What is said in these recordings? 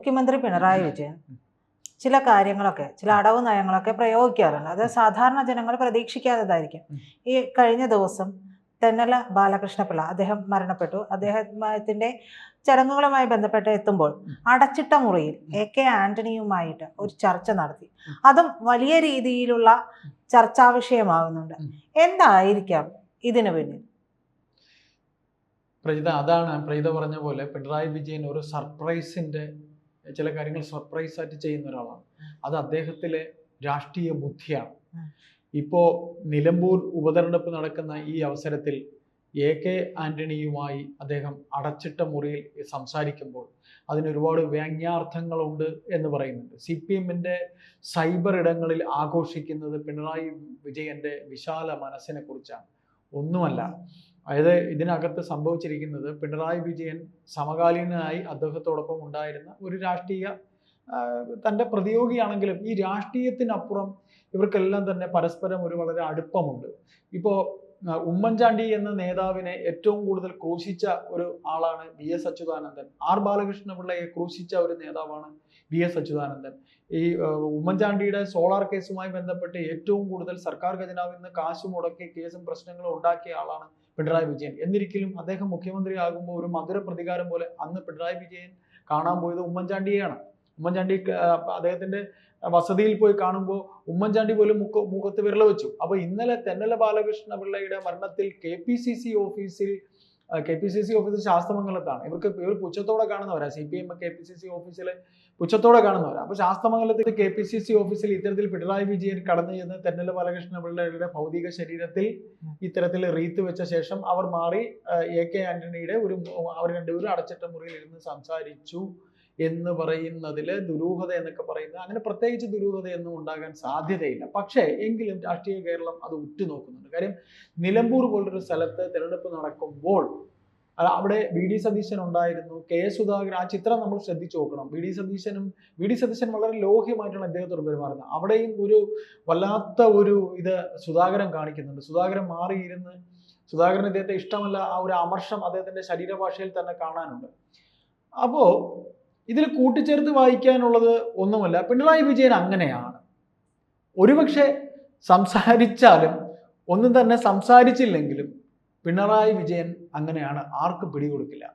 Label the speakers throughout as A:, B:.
A: മുഖ്യമന്ത്രി പിണറായി വിജയൻ ചില കാര്യങ്ങളൊക്കെ ചില അടവ് നയങ്ങളൊക്കെ പ്രയോഗിക്കാറുണ്ട്. അത് സാധാരണ ജനങ്ങൾ പ്രതീക്ഷിക്കാത്തതായിരിക്കും. ഈ കഴിഞ്ഞ ദിവസം തെന്നല ബാലകൃഷ്ണപിള്ള അദ്ദേഹം മരണപ്പെട്ടു. അദ്ദേഹത്തിന്റെ ചടങ്ങുകളുമായി ബന്ധപ്പെട്ട് എത്തുമ്പോൾ അടച്ചിട്ട മുറിയിൽ എ കെ ആന്റണിയുമായിട്ട് ഒരു ചർച്ച നടത്തി. അതും വലിയ രീതിയിലുള്ള ചർച്ചാ വിഷയമാകുന്നുണ്ട്. എന്തായിരിക്കാം ഇതിനു പിന്നിൽ?
B: പ്രജിത അതാണ് പ്രജിത പറഞ്ഞ പോലെ പിണറായി വിജയൻ ഒരു സർപ്രൈസിന്റെ ചില കാര്യങ്ങൾ സർപ്രൈസ് ആയിട്ട് ചെയ്യുന്ന ഒരാളാണ്. അത് അദ്ദേഹത്തിലെ രാഷ്ട്രീയ ബുദ്ധിയാണ്. ഇപ്പോ നിലമ്പൂർ ഉപതെരഞ്ഞെടുപ്പ് നടക്കുന്ന ഈ അവസരത്തിൽ എ കെ ആന്റണിയുമായി അദ്ദേഹം അടച്ചിട്ട മുറിയിൽ സംസാരിക്കുമ്പോൾ അതിനൊരുപാട് ഒരുപാട് വ്യാങ്യാർത്ഥങ്ങളുണ്ട് എന്ന് പറയുന്നുണ്ട്. സി പി എമ്മിന്റെ സൈബർ ഇടങ്ങളിൽ ആഘോഷിക്കുന്നത് പിണറായി വിജയന്റെ വിശാല മനസ്സിനെ കുറിച്ചാണ്. ഒന്നുമല്ല അതായത് ഇതിനകത്ത് സംഭവിച്ചിരിക്കുന്നത് പിണറായി വിജയൻ സമകാലീനനായി അദ്ദേഹത്തോടൊപ്പം ഉണ്ടായിരുന്ന ഒരു രാഷ്ട്രീയ തന്റെ പ്രതിയോഗിയാണെങ്കിലും ഈ രാഷ്ട്രീയത്തിനപ്പുറം ഇവർക്കെല്ലാം തന്നെ പരസ്പരം ഒരു വളരെ അടുപ്പമുണ്ട്. ഇപ്പോൾ ഉമ്മൻചാണ്ടി എന്ന നേതാവിനെ ഏറ്റവും കൂടുതൽ ക്രൂശിച്ച ഒരു ആളാണ് വി എസ് അച്യുതാനന്ദൻ. ആർ ബാലകൃഷ്ണപിള്ളയെ ക്രൂശിച്ച ഒരു നേതാവാണ് വി എസ് അച്യുതാനന്ദൻ. ഈ ഉമ്മൻചാണ്ടിയുടെ സോളാർ കേസുമായി ബന്ധപ്പെട്ട് ഏറ്റവും കൂടുതൽ സർക്കാർ ഖജനാവിൽ നിന്ന് കാശ് മുടക്കി കേസും പ്രശ്നങ്ങളും ഉണ്ടാക്കിയ ആളാണ് പിണറായി വിജയൻ. എന്നിരിക്കലും അദ്ദേഹം മുഖ്യമന്ത്രി ആകുമ്പോൾ ഒരു മധുര പ്രതികാരം പോലെ അന്ന് പിണറായി വിജയൻ കാണാൻ പോയത് ഉമ്മൻചാണ്ടിയെയാണ്. ഉമ്മൻചാണ്ടി അദ്ദേഹത്തിന്റെ വസതിയിൽ പോയി കാണുമ്പോൾ ഉമ്മൻചാണ്ടി പോലും മുഖ മുഖത്ത് വിരൽ വെച്ചു. അപ്പൊ ഇന്നലെ തെന്നല ബാലകൃഷ്ണ പിള്ളയുടെ മരണത്തിൽ കെ പി സി സി ഓഫീസിൽ കെ പി സി സി ഓഫീസിൽ ശാസ്തമംഗലത്താണ്. ഇവർക്ക് ഇവർ പുച്ഛത്തോടെ കാണുന്നവരാ. C P M K P C C ഓഫീസിൽ പുച്ഛത്തോടെ കാണുന്നവരാ. അപ്പൊ ശാസ്തമംഗലത്തിൽ കെ പി സി സി ഓഫീസിൽ ഇത്തരത്തിൽ പിണറായി വിജയൻ കടന്നു ചെന്ന് തെന്നല ബാലകൃഷ്ണ പിള്ളയുടെ ഭൗതിക ശരീരത്തിൽ ഇത്തരത്തിൽ റീത്ത് വെച്ച ശേഷം അവർ മാറി എ കെ ആന്റണിയുടെ ഒരു അവർ രണ്ടുപേരും അടച്ചിട്ട മുറിയിൽ ഇരുന്ന് സംസാരിച്ചു. എന്ന് പറയുന്നതിൽ ദുരൂഹത എന്നൊക്കെ പറയുന്നത് അങ്ങനെ പ്രത്യേകിച്ച് ദുരൂഹതയൊന്നും ഉണ്ടാകാൻ സാധ്യതയില്ല. പക്ഷേ എങ്കിലും രാഷ്ട്രീയ കേരളം അത് ഉറ്റുനോക്കുന്നുണ്ട്. കാര്യം നിലമ്പൂർ പോലൊരു സ്ഥലത്ത് തിരഞ്ഞെടുപ്പ് നടക്കുമ്പോൾ അവിടെ വി ഡി സതീശൻ ഉണ്ടായിരുന്നു കെ സുധാകരൻ ആ ചിത്രം നമ്മൾ ശ്രദ്ധിച്ചു നോക്കണം. വി ഡി സതീശനും വി ഡി സതീശൻ വളരെ ലോഹ്യമായിട്ടാണ് അദ്ദേഹത്തോട് പെരുമാറുന്നത്. അവിടെയും ഒരു വല്ലാത്ത ഒരു ഇത് സുധാകരൻ കാണിക്കുന്നുണ്ട്. സുധാകരൻ മാറിയിരുന്ന് സുധാകരൻ അദ്ദേഹത്തെ ഇഷ്ടമല്ല ആ ഒരു അമർഷം അദ്ദേഹത്തിന്റെ ശരീരഭാഷയിൽ തന്നെ കാണാനുണ്ട്. അപ്പോ ഇതിൽ കൂട്ടിച്ചേർത്ത് വായിക്കാനുള്ളത് ഒന്നുമല്ല. പിണറായി വിജയൻ അങ്ങനെയാണ്. ഒരുപക്ഷെ സംസാരിച്ചാലും ഒന്നും തന്നെ സംസാരിച്ചില്ലെങ്കിലും പിണറായി വിജയൻ അങ്ങനെയാണ്. ആർക്കും പിടികൊടുക്കില്ല?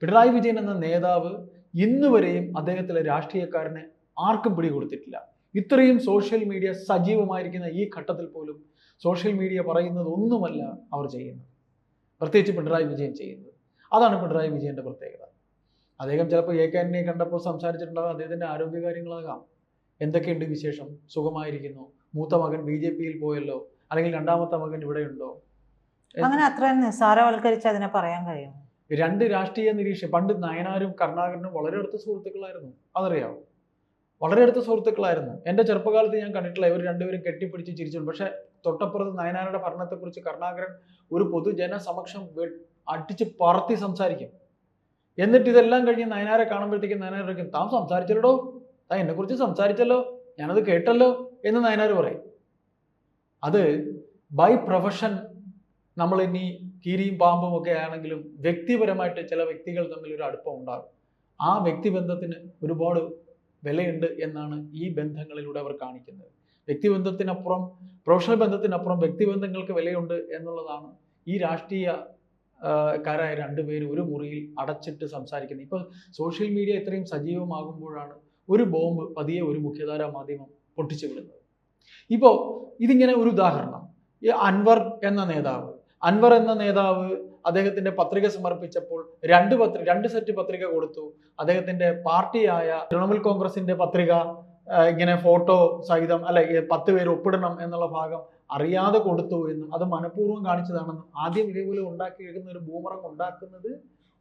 B: പിണറായി വിജയൻ എന്ന നേതാവ് ഇന്നുവരെയും അദ്ദേഹത്തിലെ രാഷ്ട്രീയക്കാരനെ ആർക്കും പിടികൊടുത്തിട്ടില്ല. ഇത്രയും സോഷ്യൽ മീഡിയ സജീവമായിരിക്കുന്ന ഈ ഘട്ടത്തിൽ പോലും സോഷ്യൽ മീഡിയ പറയുന്നത് ഒന്നുമല്ല അവർ ചെയ്യുന്നത്. പ്രത്യേകിച്ച് പിണറായി വിജയൻ ചെയ്യുന്നത്. അതാണ് പിണറായി വിജയന്റെ പ്രത്യേകത. അദ്ദേഹം ചിലപ്പോൾ എ കെ ആന്റണിയെ കണ്ടപ്പോൾ സംസാരിച്ചിട്ടുണ്ടാകും അദ്ദേഹത്തിന്റെ ആരോഗ്യകാര്യങ്ങളാകാം എന്തൊക്കെയുണ്ട് വിശേഷം? സുഖമായിരിക്കുന്നു. മൂത്ത മകൻ ബി ജെ പിയിൽ പോയല്ലോ. അല്ലെങ്കിൽ രണ്ടാമത്തെ മകൻ ഇവിടെയുണ്ടോ?
A: അങ്ങനെ അത്ര നിസ്സാരവൽക്കരിച്ച് അതിനെ പറയാൻ കഴിയും.
B: രണ്ട് രാഷ്ട്രീയ നിരീക്ഷ പണ്ട് നയനാരും കർണാകരനും വളരെ അടുത്ത സുഹൃത്തുക്കളായിരുന്നു. അതറിയാവോ? വളരെ അടുത്ത സുഹൃത്തുക്കളായിരുന്നു. എന്റെ ചെറുപ്പകാലത്ത് ഞാൻ കണ്ടിട്ടില്ല. ഇവർ രണ്ടുപേരും കെട്ടിപ്പിടിച്ച് ചിരിച്ചു പക്ഷേ തൊട്ടപ്പുറത്ത് നയനാരുടെ ഭരണത്തെക്കുറിച്ച് കർണാകരൻ ഒരു പൊതുജന സമക്ഷം വെ- അടിച്ച് പറത്തി സംസാരിക്കും. എന്നിട്ട് ഇതെല്ലാം കഴിഞ്ഞ് നയനാരെ കാണുമ്പോഴത്തേക്കും പറയും താൻ സംസാരിച്ചല്ലോ താൻ എന്നെ കുറിച്ച് സംസാരിച്ചല്ലോ? ഞാനത് കേട്ടല്ലോ? എന്ന് നയനാർ പറയും. അത് ബൈ പ്രൊഫഷൻ നമ്മൾ ഇനി കീരിയും പാമ്പും ഒക്കെ ആണെങ്കിലും വ്യക്തിപരമായിട്ട് ചില വ്യക്തികൾ തമ്മിൽ ഒരു അടുപ്പം ഉണ്ടാകും. ആ വ്യക്തിബന്ധത്തിന് ഒരുപാട് വിലയുണ്ട് എന്നാണ് ഈ ബന്ധങ്ങളിലൂടെ അവർ കാണിക്കുന്നത്. വ്യക്തിബന്ധത്തിനപ്പുറം പ്രൊഫഷണൽ ബന്ധത്തിനപ്പുറം വ്യക്തിബന്ധങ്ങൾക്ക് വിലയുണ്ട് എന്നുള്ളതാണ് ഈ രാഷ്ട്രീയ കാരായ പേര് ഒരു മുറിയിൽ അടച്ചിട്ട് സംസാരിക്കുന്നത്. ഇപ്പോൾ സോഷ്യൽ മീഡിയ ഇത്രയും സജീവമാകുമ്പോഴാണ് ഒരു ബോംബ് പതിയെ ഒരു മുഖ്യധാര മാധ്യമം പൊട്ടിച്ചു വിടുന്നത്. ഇപ്പോൾ ഇതിങ്ങനെ ഒരു ഉദാഹരണം. ഈ അൻവർ എന്ന നേതാവ്. അൻവർ എന്ന നേതാവ് അദ്ദേഹത്തിന്റെ പത്രിക സമർപ്പിച്ചപ്പോൾ രണ്ട് പത്രി രണ്ട് സെറ്റ് പത്രിക കൊടുത്തു. അദ്ദേഹത്തിന്റെ പാർട്ടിയായ തൃണമൂൽ കോൺഗ്രസിന്റെ പത്രിക ഇങ്ങനെ ഫോട്ടോ സഹിതം അല്ലെ പത്ത് പേര് ഒപ്പിടണം എന്നുള്ള ഭാഗം അറിയാതെ കൊടുത്തു എന്നും. അത് മനഃപൂർവം കാണിച്ചതാണെന്നും ആദ്യം ഇതേപോലെ ഉണ്ടാക്കി എഴുതുന്ന ഒരു ബൂമറം ഉണ്ടാക്കുന്നത്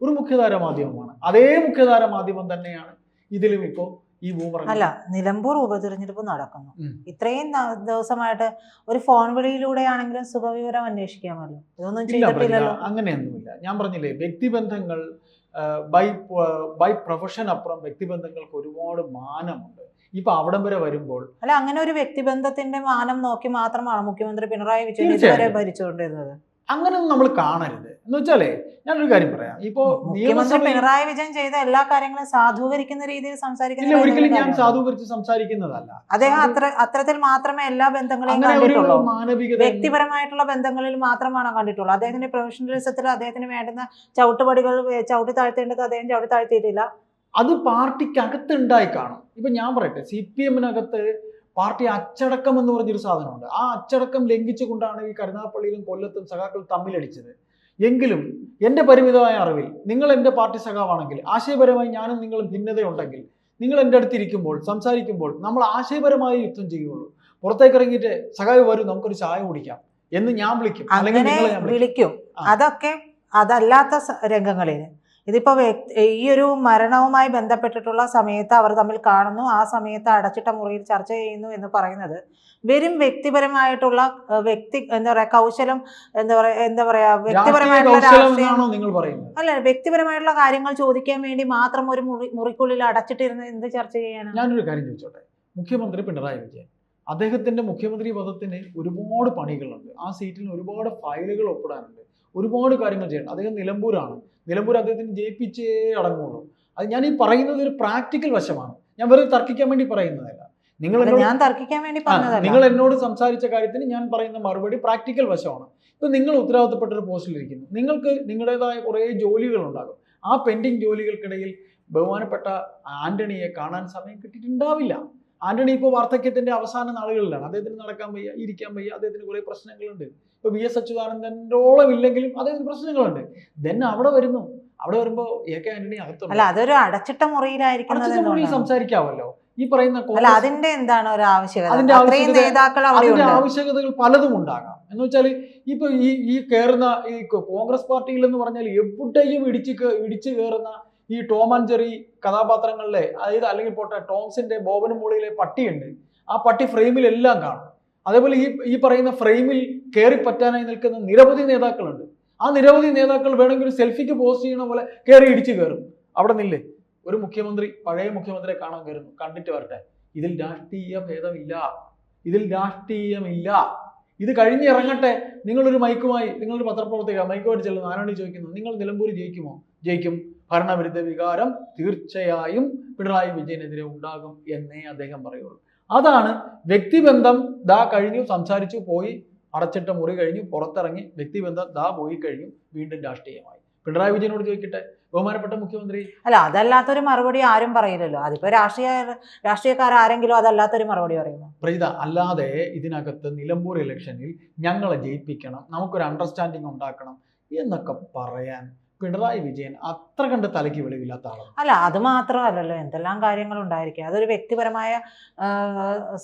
B: ഒരു മുഖ്യധാര മാധ്യമമാണ്. അതേ മുഖ്യധാര മാധ്യമം തന്നെയാണ് ഇതിലും ഇപ്പോൾ ഈ ബൂമറം
A: അല്ല നിലമ്പൂർ ഉപതിരഞ്ഞെടുപ്പ് നടക്കുന്നു. ഇത്രയും ദിവസമായിട്ട് ഒരു ഫോൺ വിളിയിലൂടെയാണെങ്കിലും സുഖവിവരം അന്വേഷിക്കാമല്ലോ. ഇതൊന്നും ചെയ്തിട്ടില്ലല്ലോ.
B: അങ്ങനെയൊന്നുമില്ല. ഞാൻ പറഞ്ഞില്ലേ വ്യക്തിബന്ധങ്ങൾ ബൈ ബൈ പ്രൊഫഷൻ അപ്പുറം വ്യക്തിബന്ധങ്ങൾക്ക് ഒരുപാട് മാനമുണ്ട്. ഇപ്പൊ അവിടം വരെ വരുമ്പോൾ
A: അല്ല അങ്ങനെ ഒരു വ്യക്തിബന്ധത്തിന്റെ മാനം നോക്കി മാത്രമാണ് മുഖ്യമന്ത്രി പിണറായി വിജയൻ. ഇതുവരെ ഭരിച്ചുകൊണ്ടിരുന്നത്?
B: അങ്ങനെയൊന്നും നമ്മൾ കാണരുത്. എന്ന് വെച്ചാലേ ഞാനൊരു കാര്യം പറയാം. ഇപ്പോ
A: മുഖ്യമന്ത്രി പിണറായി വിജയൻ ചെയ്ത എല്ലാ കാര്യങ്ങളും സാധൂകരിക്കുന്ന രീതിയിൽ സംസാരിക്കുന്ന
B: ഒരിക്കലും ഞാൻ സാധൂകരിച്ച് സംസാരിക്കുന്നതല്ല.
A: അദ്ദേഹം അത്ര അത്തരത്തിൽ മാത്രമേ എല്ലാ ബന്ധങ്ങളെയും
B: അങ്ങനെ ഒരു
A: കണ്ടിട്ടുള്ളൂ. വ്യക്തിപരമായിട്ടുള്ള ബന്ധങ്ങളിൽ മാത്രമാണ് കണ്ടിട്ടുള്ളൂ. അദ്ദേഹത്തിന്റെ പ്രൊഫഷണലിസത്തിൽ അദ്ദേഹത്തിന് വേണ്ടുന്ന ചവിട്ടുപടികൾ ചവിട്ടി താഴ്ത്തേണ്ടത് അദ്ദേഹം ചവിട്ടി താഴ്ത്തിയിട്ടില്ല.
B: അത് പാർട്ടിക്കകത്ത് ഉണ്ടായി കാണും. ഇപ്പൊ ഞാൻ പറയട്ടെ സി പി എമ്മിനകത്ത് പാർട്ടി അച്ചടക്കം എന്ന് പറഞ്ഞൊരു സാധനമുണ്ട്. ആ അച്ചടക്കം ലംഘിച്ചുകൊണ്ടാണ് ഈ കരുനാഗപ്പള്ളിയിലും കൊല്ലത്തും സഖാക്കൾ തമ്മിലടിച്ചത്. എങ്കിലും എന്റെ പരിമിതമായ അറിവിൽ നിങ്ങൾ എന്റെ പാർട്ടി സഖാവാണെങ്കിൽ ആശയപരമായി ഞാനും നിങ്ങളും ഭിന്നതയുണ്ടെങ്കിൽ നിങ്ങൾ എന്റെ അടുത്ത് ഇരിക്കുമ്പോൾ സംസാരിക്കുമ്പോൾ നമ്മൾ ആശയപരമായി യുദ്ധം ചെയ്യുകയുള്ളൂ പുറത്തേക്ക് ഇറങ്ങിയിട്ട് സഖാവ് വരും നമുക്കൊരു ചായ കുടിക്കാം എന്ന് ഞാൻ വിളിക്കും. അല്ലെങ്കിൽ വിളിക്കും.
A: അതൊക്കെ അതല്ലാത്ത രംഗങ്ങളിൽ. ഇതിപ്പോ ഈ ഒരു മരണവുമായി ബന്ധപ്പെട്ടിട്ടുള്ള സമയത്ത് അവർ തമ്മിൽ കാണുന്നു. ആ സമയത്ത് അടച്ചിട്ട മുറിയിൽ ചർച്ച ചെയ്യുന്നു എന്ന് പറയുന്നത് വെറും വ്യക്തിപരമായിട്ടുള്ള വ്യക്തി എന്താ പറയാ കൗശലം എന്താ പറയാ എന്താ പറയാ വ്യക്തിപരമായിട്ടുള്ള അല്ല വ്യക്തിപരമായിട്ടുള്ള കാര്യങ്ങൾ ചോദിക്കാൻ വേണ്ടി മാത്രം ഒരു മുറി മുറിക്കുള്ളിൽ അടച്ചിട്ടിരുന്ന് എന്ത് ചർച്ച ചെയ്യാനാണ്?
B: ഞാനൊരു കാര്യം ചോദിച്ചോട്ടെ. മുഖ്യമന്ത്രി പിണറായി വിജയൻ അദ്ദേഹത്തിന്റെ മുഖ്യമന്ത്രി പദത്തിന് ഒരുപാട് പണികളുണ്ട്. ആ സീറ്റിൽ ഒരുപാട് ഫയലുകൾ ഒപ്പിടാനുണ്ട്. ഒരുപാട് കാര്യങ്ങൾ ചെയ്യണം. അദ്ദേഹം നിലമ്പൂരാണ്. നിലമ്പൂർ അദ്ദേഹത്തിന് ജയിപ്പിച്ചേ അടങ്ങുള്ളൂ. അത് ഞാൻ ഈ പറയുന്നത് ഒരു പ്രാക്ടിക്കൽ വശമാണ്. ഞാൻ വെറുതെ തർക്കിക്കാൻ വേണ്ടി പറയുന്നതല്ല. നിങ്ങൾ
A: ഞാൻ തർക്കിക്കാൻ വേണ്ടി
B: നിങ്ങൾ എന്നോട് സംസാരിച്ച കാര്യത്തിന് ഞാൻ പറയുന്ന മറുപടി പ്രാക്ടിക്കൽ വശമാണ്. ഇപ്പൊ നിങ്ങൾ ഉത്തരവാദിത്തപ്പെട്ട ഒരു പോസ്റ്റിലിരിക്കുന്നു. നിങ്ങൾക്ക് നിങ്ങളുടേതായ കുറേ ജോലികൾ ഉണ്ടാകും ആ പെൻഡിങ് ജോലികൾക്കിടയിൽ ബഹുമാനപ്പെട്ട ആന്റണിയെ കാണാൻ സമയം കിട്ടിയിട്ടുണ്ടാവില്ല. ആന്റണി ഇപ്പോൾ വാർദ്ധക്യത്തിന്റെ അവസാന നാളുകളിലാണ്. അദ്ദേഹത്തിന് നടക്കാൻ വയ്യ ഇരിക്കാൻ വയ്യ അദ്ദേഹത്തിന് കുറേ പ്രശ്നങ്ങളുണ്ട്. ഇപ്പൊ വി എസ് അച്യുതാനന്ദനോളം ഇല്ലെങ്കിലും അദ്ദേഹത്തിന് പ്രശ്നങ്ങളുണ്ട്. ദെൻ അവിടെ വരുന്നു. അവിടെ വരുമ്പോ എ കെ ആന്റണി അകത്തുണ്ട്.
A: അല്ല അതൊരു അടച്ചിട്ട മുറിയിലായിരിക്കും
B: അടച്ചിട്ട മുറിയിൽ? സംസാരിക്കാമല്ലോ. ഈ പറയുന്ന
A: അതിന്റെ എന്താണ് ഒരു ആവശ്യകത?
B: അതിന്റെ അതിന്റെ ആവശ്യകതകൾ പലതും ഉണ്ടാകാം. എന്ന് വെച്ചാൽ ഇപ്പൊ ഈ ഈ കേറുന്ന ഈ കോൺഗ്രസ് പാർട്ടിയിൽ എന്ന് പറഞ്ഞാൽ എവിടെയും ഇടിച്ച് ഇടിച്ചു ഇടിച്ച് കയറുന്ന ഈ ടോം ആൻഡ് ജെറി കഥാപാത്രങ്ങളിലെ അതായത് അല്ലെങ്കിൽ പോട്ടെ ടോംസിന്റെ ബോബനും മൂളിയിലെ പട്ടിയുണ്ട്. ആ പട്ടി ഫ്രെയിമിലെല്ലാം കാണും. അതേപോലെ ഈ ഈ പറയുന്ന ഫ്രെയിമിൽ കയറി പറ്റാനായി നിൽക്കുന്ന നിരവധി നേതാക്കളുണ്ട്. ആ നിരവധി നേതാക്കൾ വേണമെങ്കിൽ ഒരു സെൽഫിക്ക് പോസ്റ്റ് ചെയ്യണ പോലെ കയറി ഇടിച്ചു കയറും അവിടെ നിന്നില്ലേ ഒരു മുഖ്യമന്ത്രി പഴയ മുഖ്യമന്ത്രിയെ കാണാൻ കയറുന്നു. കണ്ടിട്ട് വരട്ടെ. ഇതിൽ രാഷ്ട്രീയ ഭേദമില്ല. ഇതിൽ രാഷ്ട്രീയമില്ല. ഇത് കഴിഞ്ഞിറങ്ങട്ടെ നിങ്ങളൊരു മൈക്കുമായി നിങ്ങളൊരു പത്രപ്രവർത്തക മൈക്കുമായിട്ട് ചെല്ലുന്നു. ആരാണ് ചോദിക്കുന്നത്? നിങ്ങൾ നിലമ്പൂർ ജയിക്കുമോ? ജയിക്കും. ഭരണവിരുദ്ധ വികാരം തീർച്ചയായും പിണറായി വിജയനെതിരെ ഉണ്ടാകും എന്നേ അദ്ദേഹം പറയുള്ളൂ. അതാണ് വ്യക്തിബന്ധം ദാ കഴിഞ്ഞു സംസാരിച്ചു പോയി അടച്ചിട്ട മുറി കഴിഞ്ഞു പുറത്തിറങ്ങി വ്യക്തിബന്ധം ദാ പോയി കഴിഞ്ഞു വീണ്ടും രാഷ്ട്രീയമായി. പിണറായി വിജയനോട് ചോദിക്കട്ടെ ബഹുമാനപ്പെട്ട മുഖ്യമന്ത്രി?
A: അല്ല അതല്ലാത്തൊരു മറുപടി ആരും പറയില്ലല്ലോ. അതിപ്പോ രാഷ്ട്രീയ രാഷ്ട്രീയക്കാർ ആരെങ്കിലും അതല്ലാത്തൊരു മറുപടി പറയുമോ?
B: പ്രീത അല്ലാതെ ഇതിനകത്ത് നിലമ്പൂർ ഇലക്ഷനിൽ ഞങ്ങളെ ജയിപ്പിക്കണം നമുക്കൊരു അണ്ടർസ്റ്റാൻഡിങ് ഉണ്ടാക്കണം എന്നൊക്കെ പറയാൻ പിണറായി വിജയൻ അത്ര കണ്ട് തലയ്ക്ക് വെളിവില്ലാത്ത ആളാണ്.
A: അല്ല അത് മാത്രമല്ലല്ലോ. എന്തെല്ലാം കാര്യങ്ങൾ ഉണ്ടായിരിക്കും. അതൊരു വ്യക്തിപരമായ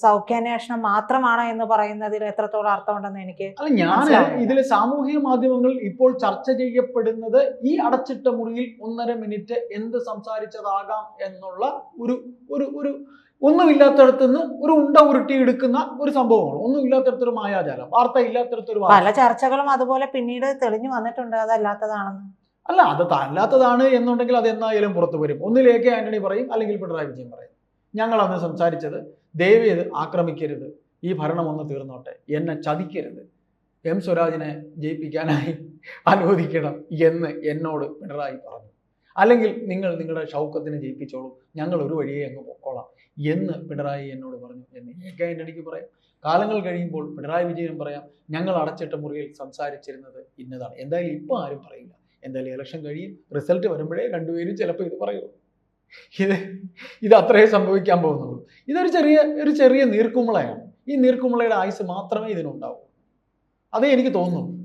A: സൗഖ്യാന്വേഷണം മാത്രമാണ് എന്ന് പറയുന്നതിൽ എത്രത്തോളം അർത്ഥമുണ്ടെന്ന് എനിക്ക്
B: അല്ല ഞാൻ ഇതിൽ സാമൂഹിക മാധ്യമങ്ങൾ ഇപ്പോൾ ചർച്ച ചെയ്യപ്പെടുന്നത് ഈ അടച്ചിട്ട മുറിയിൽ ഒന്നര മിനിറ്റ് എന്ത് സംസാരിച്ചതാകാം എന്നുള്ള ഒരു ഒരു ഒരു ഒന്നുമില്ലാത്തടത്ത് നിന്ന് ഒരു ഉണ്ട ഉരുട്ടി എടുക്കുന്ന ഒരു സംഭവമാണ്. ഒന്നുമില്ലാത്തടത്തൊരു മായാജാലം വാർത്ത ഇല്ലാത്തടത്തൊരു
A: പല ചർച്ചകളും അതുപോലെ പിന്നീട് തെളിഞ്ഞു വന്നിട്ടുണ്ട്. അതല്ലാത്തതാണെന്ന്.
B: അല്ല അത് തല്ലാത്തതാണ് എന്നുണ്ടെങ്കിൽ അത് എന്നായാലും പുറത്തു വരും. ഒന്നിലേക്ക് ആന്റണി പറയും അല്ലെങ്കിൽ പിണറായി വിജയൻ പറയും. ഞങ്ങൾ അന്ന് സംസാരിച്ചത് ദയവേത് ആക്രമിക്കരുത്. ഈ ഭരണം ഒന്ന് തീർന്നോട്ടെ. എന്നെ ചതിക്കരുത്. എം സ്വരാജിനെ ജയിപ്പിക്കാനായി അനുവദിക്കണം എന്ന് എന്നോട് പിണറായി പറഞ്ഞു. അല്ലെങ്കിൽ നിങ്ങൾ നിങ്ങളുടെ ഷൗക്കത്തിനെ ജയിപ്പിച്ചോളൂ. ഞങ്ങൾ ഒരു വഴിയെ അങ്ങ് പൊക്കോളാം എന്ന് പിണറായി എന്നോട് പറഞ്ഞു. എന്ന് എ കെ ആന്റണിക്ക് പറയാം. കാലങ്ങൾ കഴിയുമ്പോൾ പിണറായി വിജയനും പറയാം ഞങ്ങൾ അടച്ചിട്ട മുറിയിൽ സംസാരിച്ചിരുന്നത് ഇന്നതാണ്. എന്തായാലും ഇപ്പം ആരും പറയില്ല. എന്തായാലും ഇലക്ഷൻ കഴിയും. റിസൾട്ട് വരുമ്പോഴേ രണ്ടുപേരും ചിലപ്പോൾ ഇത് പറയൂ ഇത് ഇത് അത്രയേ സംഭവിക്കാൻ പോകുന്നുള്ളൂ. ഇതൊരു ചെറിയ ഒരു ചെറിയ നീർക്കുമ്പളയാണ് ഈ നീർക്കുമ്പളയുടെ ആയുസ് മാത്രമേ ഇതിനുണ്ടാവൂ. അതേ എനിക്ക് തോന്നുന്നു.